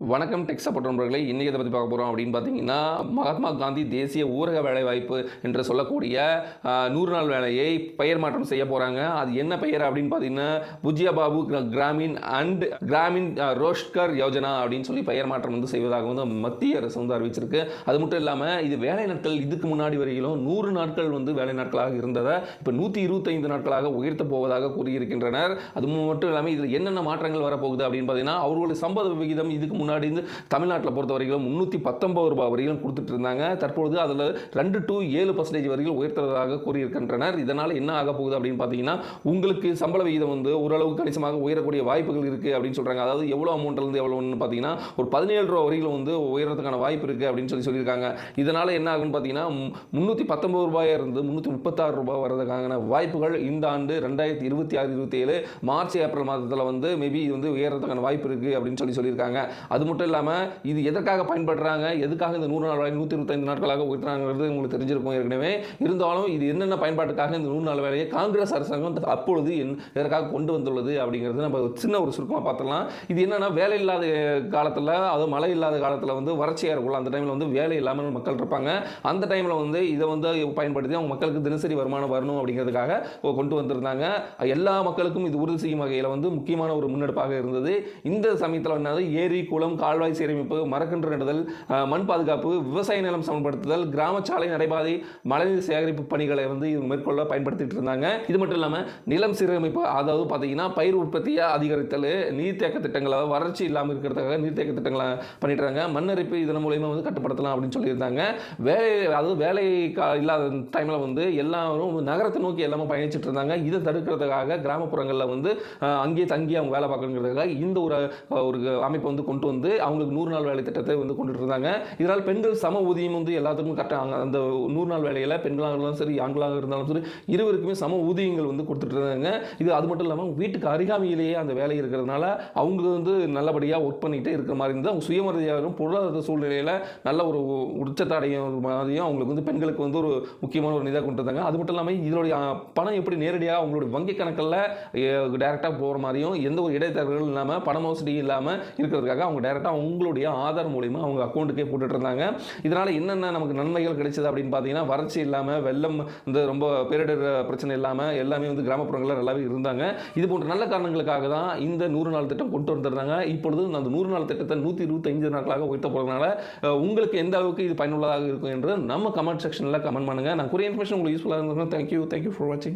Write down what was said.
வணக்கம் tech support நண்பர்களை இன்றைக்கி இதை பற்றி பார்க்க போகிறோம் அப்படின்னு பார்த்தீங்கன்னா மகாத்மா காந்தி தேசிய ஊரக வேலைவாய்ப்பு என்று சொல்லக்கூடிய நூறு நாள் வேலையை பெயர் மாற்றம் செய்ய போகிறாங்க அது என்ன பெயர் அப்படின்னு பார்த்தீங்கன்னா புஜியா பாபு கிரா- கிராமின் அண்ட் கிராமின் ரோஷ்கர் யோஜனா அப்படின்னு சொல்லி பெயர் மாற்றம் வந்து செய்வதாக வந்து மத்திய அரசு வந்து அறிவிச்சிருக்கு. அது மட்டும் இல்லாமல் இது வேலை நாட்கள் இதுக்கு முன்னாடி வரையிலும் நூறு நாட்கள் வந்து வேலை நாட்களாக இருந்ததை இப்போ நூற்றி இருபத்தைந்து நாட்களாக உயர்த்த போவதாக கூறியிருக்கின்றனர். அது மட்டும் இல்லாமல் இதில் என்னென்ன மாற்றங்கள் வரப்போகுது அப்படின்னு பார்த்தீங்கன்னா அவர்களுடைய சம்பத விகிதம் இதுக்கு முன்னாடி முன்னாடி இருந்து தமிழ்நாட்டில் பொறுத்த வரைக்கும் முந்நூற்றி பத்தொம்பது ரூபாய் வரைக்கும் கொடுத்துட்டு இருந்தாங்க. தற்பொழுது அதில் ரெண்டு டு ஏழு பர்சன்டேஜ் வரைக்கும் உயர்த்துவதாக கூறியிருக்கின்றனர். இதனால் என்ன ஆக போகுது அப்படின்னு பார்த்தீங்கன்னா உங்களுக்கு சம்பள விகிதம் வந்து ஓரளவு கணிசமாக உயரக்கூடிய வாய்ப்புகள் இருக்குது அப்படின்னு சொல்கிறாங்க அதாவது எவ்வளோ அமௌண்ட்லேருந்து எவ்வளோன்னு பார்த்தீங்கன்னா ஒரு பதினேழு ரூபா வரைக்கும் வந்து உயரத்துக்கான வாய்ப்பு இருக்குது அப்படின்னு சொல்லி சொல்லியிருக்காங்க. இதனால் என்ன ஆகும்னு பார்த்தீங்கன்னா முந்நூற்றி பத்தொம்பது ரூபாயாக இருந்து முந்நூற்றி முப்பத்தாறு ரூபாய் வர்றதுக்கான வாய்ப்புகள் இந்த ஆண்டு ரெண்டாயிரத்தி இருபத்தி ஆறு இருபத்தி ஏழு மார்ச் ஏப்ரல் மாதத்தில் வந்து மேபி இது வந்து உயர்றதுக்கான வாய்ப்பு இருக்குது அப்படின்னு சொல்லி சொல்லியிருக்காங்க. அது அது மட்டும் இல்லாமல் இது எதற்காக பயன்படுறாங்க? எதுக்காக இந்த நூறு நாள் வேலை நூற்றி இருபத்தைந்து நாட்களாக உயர்த்துறாங்கிறது உங்களுக்கு தெரிஞ்சிருக்கும் ஏற்கனவே. இருந்தாலும் இது என்னென்ன பயன்பாட்டுக்காக இந்த நூறு நாள் வேலையை காங்கிரஸ் அரசாங்கம் அப்பொழுது என் எதற்காக கொண்டு வந்துள்ளது அப்படிங்கிறது நம்ம ஒரு சின்ன ஒரு சுருக்கமாக பார்த்துடலாம். இது என்னென்னா வேலை இல்லாத காலத்தில் அது மழை இல்லாத காலத்தில் வந்து வறட்சியாக இருக்கும்ல அந்த டைமில் வந்து வேலை இல்லாமல் மக்கள் இருப்பாங்க. அந்த டைமில் வந்து இதை வந்து பயன்படுத்தி அவங்க மக்களுக்கு தினசரி வருமானம் வரணும் அப்படிங்கிறதுக்காக கொண்டு வந்திருந்தாங்க. எல்லா மக்களுக்கும் இது உறுதி செய்யும் வகையில் வந்து முக்கியமான ஒரு முன்னெடுப்பாக இருந்தது. இந்த சமயத்தில் என்னது? ஏரி குளம் கால்வாய் சீரமைப்பு மரக்கன்று நடுதல் மண் பாதுகாப்பு விவசாய நிலம் சமன்படுத்துதல் கிராம சாலை நடைபாதை மழைநீர் சேகரிப்பு பணிகளை வந்து இவங்க மேற்கொள்ள பயன்படுத்திட்டு இருந்தாங்க. இது மட்டும் இல்லாமல் நிலம் சீரமைப்பு அதாவது பார்த்தீங்கன்னா பயிர் உற்பத்தியை அதிகரித்தல் நீர்த்தேக்க திட்டங்களை வறட்சி இல்லாமல் இருக்கிறதுக்காக நீர்த்தேக்க திட்டங்களை பண்ணிட்டு இருக்காங்க மண்ணரிப்பு இதன் மூலயமா வந்து கட்டுப்படுத்தலாம் அப்படின்னு சொல்லியிருந்தாங்க. வேலை அதாவது வேலை இல்லாத டைமில் வந்து எல்லாரும் நகரத்தை நோக்கி எல்லாமே பயணிச்சுட்டு இருந்தாங்க. இதை தடுக்கிறதுக்காக கிராமப்புறங்களில் வந்து அங்கேயே தங்கி அவங்க வேலை பார்க்கணுங்கிறதுக்காக இந்த ஒரு ஒரு அமைப்பை வந்து கொண்டு வந்து வந்து அவங்களுக்கு நூறு நாள் வேலை திட்டத்தை வந்து கொண்டுட்டு இருந்தாங்க. இதனால் பெண்கள் சம ஊதியம் வந்து எல்லாத்துக்கும் கரெக்டாக அந்த நூறு நாள் வேலையில் பெண்களாக இருந்தாலும் சரி ஆண்களாக இருந்தாலும் சரி இருவருக்குமே சம ஊதியங்கள் வந்து கொடுத்துட்டு இருந்தாங்க. இது அது மட்டும் இல்லாமல் வீட்டுக்கு அருகாமையிலேயே அந்த வேலை இருக்கிறதுனால அவங்க வந்து நல்லபடியாக ஒர்க் பண்ணிகிட்டே இருக்கிற மாதிரி இருந்தால் அவங்க சுயமரியாதையும் பொருளாதார சூழ்நிலையில் நல்ல ஒரு உச்சத்தை அடையும் மாதிரியும் அவங்களுக்கு வந்து பெண்களுக்கு வந்து ஒரு முக்கியமான ஒரு இதாக கொண்டு வந்தாங்க. அது மட்டும் இல்லாமல் இதனுடைய பணம் எப்படி நேரடியாக அவங்களுடைய வங்கி கணக்கில் டேரெக்டாக போகிற மாதிரியும் எந்த ஒரு இடைத்தரகர்கள் இல்லாமல் பண மோசடி இல்லாமல் இருக்கிறதுக்காக அவங்க டைரெக்டாக அவங்களுடைய ஆதார் மூலிமா அவங்க அக்கௌண்ட்டுக்கே போட்டுட்டு இருந்தாங்க. இதனால் என்னென்ன நமக்கு நன்மைகள் கிடைச்சது அப்படின்னு பார்த்தீங்கன்னா வறட்சி இல்லாமல் வெள்ளம் இந்த ரொம்ப பேரிடர் பிரச்சனை இல்லாமல் எல்லாமே வந்து கிராமப்புறங்களில் நல்லாவே இருந்தாங்க. இது போன்ற நல்ல காரணங்களுக்காக தான் இந்த நூறு நாள் திட்டம் கொண்டு வந்திருந்தாங்க. இப்பொழுது அந்த நூறு நாள் திட்டத்தை நூற்றி இருபத்தைந்து நாட்களாக உயர்த்த போகிறதுனால உங்களுக்கு எந்த அளவுக்கு இது பயனுள்ளதாக இருக்கும் என்று நம்ம கமெண்ட் செக்ஷனில் கமெண்ட் பண்ணுங்கள் நான் குறிய இன்ஃபர்மேஷன் உங்களுக்கு யூஸ்ஃபுல்லாக இருந்ததுன்னா தேங்க்யூ தேங்க்யூ ஃபார் வாட்சிங்